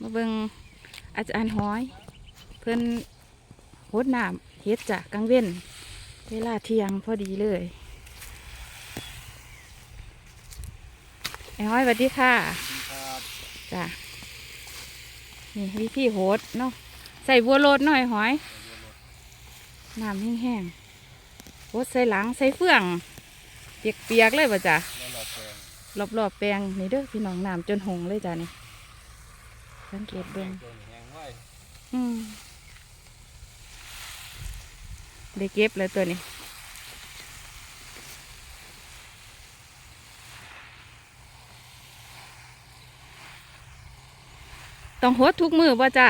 มาเบิงอาจารย์ห้อย เพิ่นโหดน้ำเฮ็ดจ้ะกลางเว้น เวลาเที่ยงพอดีเลยไอ้ห้อยสวัสดีค่ะครับจ้ะนี่วิธีโหดเนาะใส่บัวโลดหน่อยหอยน้ำแห้งๆโหดใส่หลังใส่เฟือง เปียกๆเลยป่ะจ้ะแล้วเราแปลงรอบๆแปลงนี่เด้อพี่น้องน้ำจนหงเลยจ้ะนี่ สังเกตเบิ่งตัวนี้แห้งไว้อืมได้เก็บเลยตัวนี้ต้องโหดทุกมือป่ะจ้ะ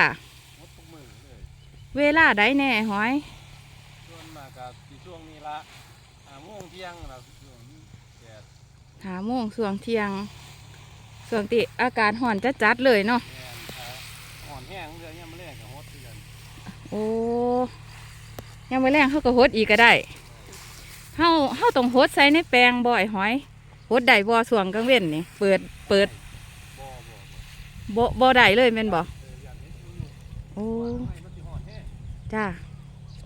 หมดทุกมือเลยเวลาใดแน่หอยส่วนมากกับที่ช่วงนี้ละอ่าโมงเที่ยงเราช่วงนี้แดดหาโมงส่วงเที่ยงส่วงติอากาศห่อนจะจัดๆเลยเนาะ แม่นครับอ่อนแห้งเรื่อยเนี่ยมาเล่นกับฮดคือกันโอ้ยังไม่แรงเขาก็โหดอีกก็ได้เฮาเฮาต้องโหดใส่ในแปลงบ่อยหอยโหดได้บ่ส่วงกลางเว้นนี่ เปิดเปิดบ่บ่บ่บ่บ่ได้เลยแม่นบ่เอออย่างนี้มันอยู่โอ้ว่าทำไมมันสิอ่อนแห้งจ้า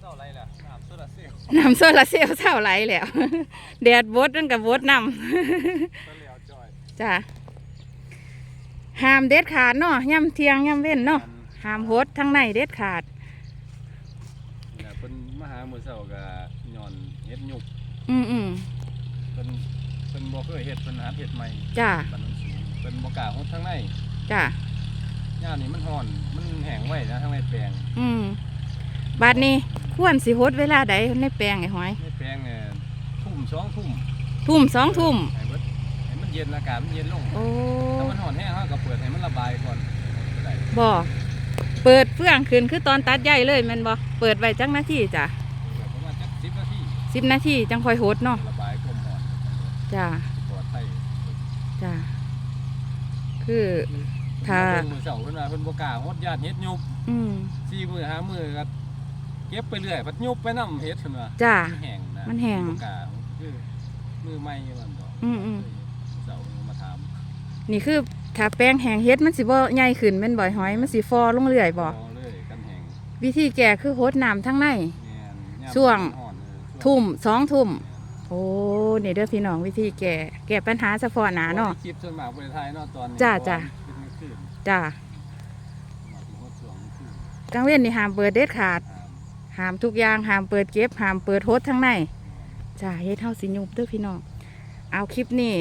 เท่าไรล่ะน้ำโซลาร์เซลล์น้ำโซลาร์เซลล์เท่าไหลแล้วแดดบดนั่นกับบดนก็แล้วจอยำจ้าห้ามเด็ดขาดเนาะย่ำเที่ยงย่ำเว้นเนาะ ห้ามโหดทั้งในเด็ดขาดเนี่ยเพิ่นมาหามื้อเช้าก็ย้อนเฮ็ดหยุกอืมอืมเพิ่นเพิ่นบ่เคยเฮ็ดเพิ่นหาเฮ็ดใหม่จ้าบัดนั้นสูงเพิ่นบ่กล้าฮดทางในจ้าย่ามนี่มันร้อน มันแห้งไว้นะทางในแปลงอืมบาดนี้ควรสิโหดเวลาใดในแปลงไอ้หอยในแปลงเนี่ยทุ่มสองทุ่มทุ่มสองทุ่มให้เบิดให้มันเย็นอากาศมันเย็นลงโอ้ถ้ามันร้อนแห้งเราก็เปิดให้มันระบายก่อนก็ได้บ่ เปิดเฟื่องขึ้นคือตอนตัดใหญ่เลยแมันบ่เปิดไว้จังนาทีจ้ะเปิดประมาณจักสิบนาทีสิบนาทีจังค่อยโหดเนาะระบายความร้อนจ้าปลอดภัยจ้าคือถ้าเพิ่นมือเสาเพิ่นว่าเพิ่นบ่กล้าฮดญาติเฮ็ดยุบอืมสี่มือห้ามือก็เก็บไปเรื่อยพัดยุบไปนํเฮ็ดเพิ่นว่าจ้ามันแห้งนะมันแห้งบ่กล้าคือมือใหม่มันดอกอืมอืมเสาเพิ่นมาถามนี่คือ ถ้าแป้งแห้งเฮ็ดมันสิบ่ใหญ่ขึ้นแม่นบ่อยหอย มันสิฟอลงเรื่อยบ่พอเลยกันแห้งวิธีแก้คือโหดน้ำทั้งใน แม่นยามช่วงมันร้อนเออช่วงทุ่มสองทุ่มโอ้นี่เด้อพี่น้องวิธีแก้แก้ปัญหาเฉพาะหน้าเนาะ คลิปส่วนมากบริไทยเนาะตอนนี้จ้าจ้าเป็นกลางคืนจ้ามาถึงฮอดช่วงกลางคืนกลางเว้นนี่ห้ามเปิดเด็ดขาด อ่า ห้ามทุกอย่างห้ามเปิดเก็บห้ามเปิดโหดทั้งในจ้าเฮ็ดเฮาสิยุบเด้อพี่น้อง เอาคลิปนี้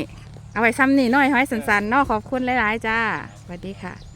เอาไว้ซ้ำนี่น้อยห้อยสันๆเนอกขอบคุณหลาย ๆ จ้าสวัสดีค่ะ